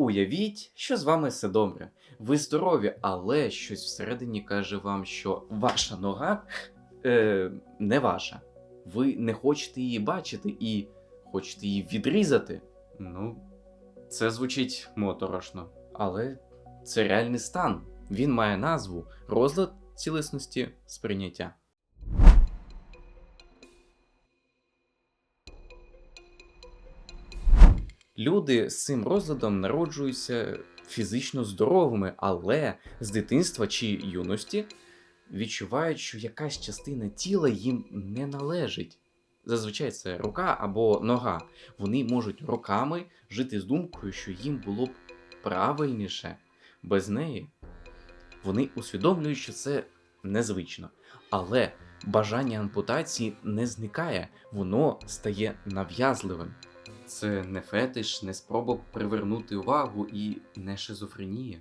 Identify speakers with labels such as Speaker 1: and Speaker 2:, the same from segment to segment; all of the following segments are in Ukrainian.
Speaker 1: Уявіть, що з вами все добре. Ви здорові, але щось всередині каже вам, що ваша нога е, не ваша. Ви не хочете її бачити і хочете її відрізати. Ну, це звучить моторошно, але це реальний стан. Він має назву розлад цілісності сприйняття. Люди з цим розладом народжуються фізично здоровими, але з дитинства чи юності відчувають, що якась частина тіла їм не належить. Зазвичай це рука або нога. Вони можуть роками жити з думкою, що їм було б правильніше без неї. Вони усвідомлюють, що це незвично. Але бажання ампутації не зникає, воно стає нав'язливим. Це не фетиш, не спроба привернути увагу і не шизофренія.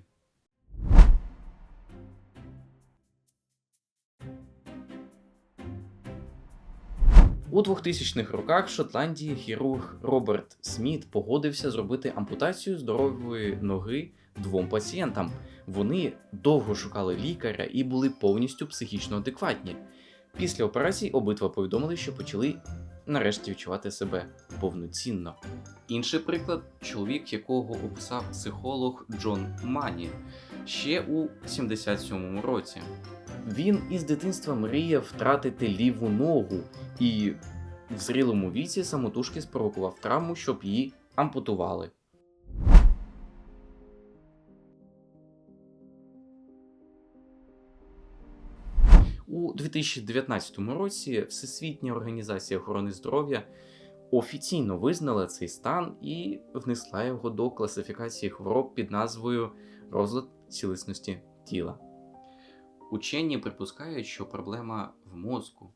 Speaker 1: У 2000-х роках в Шотландії хірург Роберт Сміт погодився зробити ампутацію здорової ноги двом пацієнтам. Вони довго шукали лікаря і були повністю психічно адекватні. Після операції обидва повідомили, що почали нарешті відчувати себе повноцінно. Інший приклад чоловік, якого описав психолог Джон Мані ще у 77-му році. Він із дитинства мріяв втратити ліву ногу і в зрілому віці самотужки спровокував травму, щоб її ампутували. У 2019 році Всесвітня організація охорони здоров'я офіційно визнала цей стан і внесла його до класифікації хвороб під назвою розлад цілісності тіла. Учені припускають, що проблема в мозку,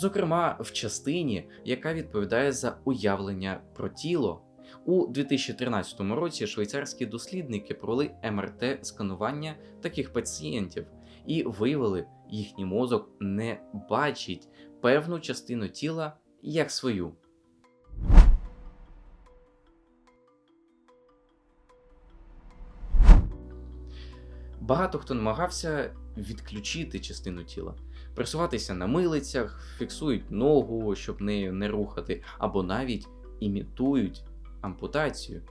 Speaker 1: зокрема в частині, яка відповідає за уявлення про тіло. У 2013 році швейцарські дослідники провели МРТ-сканування таких пацієнтів і виявили, їхній мозок не бачить певну частину тіла як свою. Багато хто намагався відключити частину тіла, пресуватися на милицях, фіксують ногу, щоб нею не рухати, або навіть імітують ампутацію.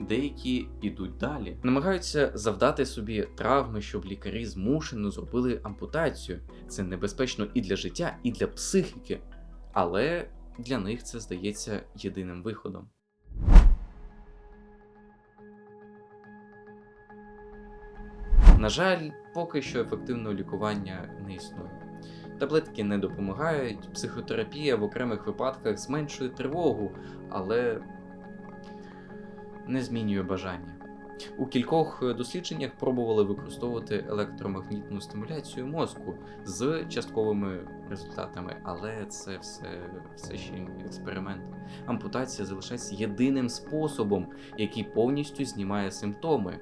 Speaker 1: Деякі йдуть далі, намагаються завдати собі травми, щоб лікарі змушено зробили ампутацію. Це небезпечно і для життя, і для психіки, але для них це здається єдиним виходом. На жаль, поки що ефективного лікування не існує. Таблетки не допомагають, психотерапія в окремих випадках зменшує тривогу, але не змінює бажання. У кількох дослідженнях пробували використовувати електромагнітну стимуляцію мозку з частковими результатами, але це все, все ще експеримент. Ампутація залишається єдиним способом, який повністю знімає симптоми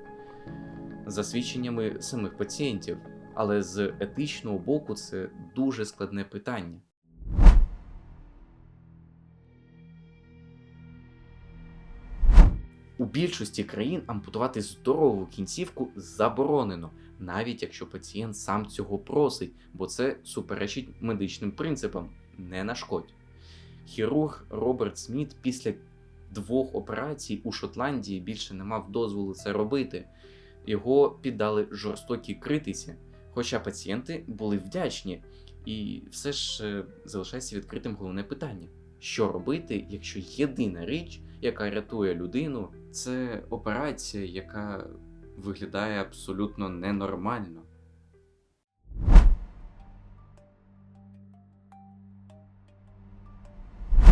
Speaker 1: за свідченнями самих пацієнтів. Але з етичного боку це дуже складне питання. У більшості країн ампутувати здорову кінцівку заборонено, навіть якщо пацієнт сам цього просить, бо це суперечить медичним принципам, не нашкодь. Хірург Роберт Сміт після двох операцій у Шотландії більше не мав дозволу це робити. Його піддали жорстокій критиці, хоча пацієнти були вдячні, і все ж е, залишається відкритим головне питання: що робити, якщо єдина річ, яка рятує людину, це операція, яка виглядає абсолютно ненормально.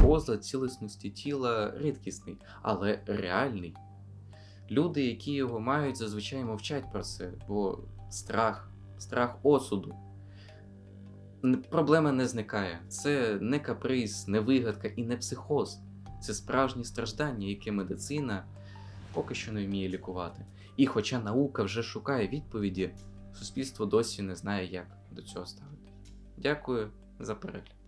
Speaker 1: Розлад цілісності тіла рідкісний, але реальний. Люди, які його мають, зазвичай мовчать про це, бо страх, страх осуду. Проблема не зникає. Це не каприз, не вигадка і не психоз. Це справжні страждання, які медицина поки що не вміє лікувати. І хоча наука вже шукає відповіді, суспільство досі не знає, як до цього ставити. Дякую за перегляд.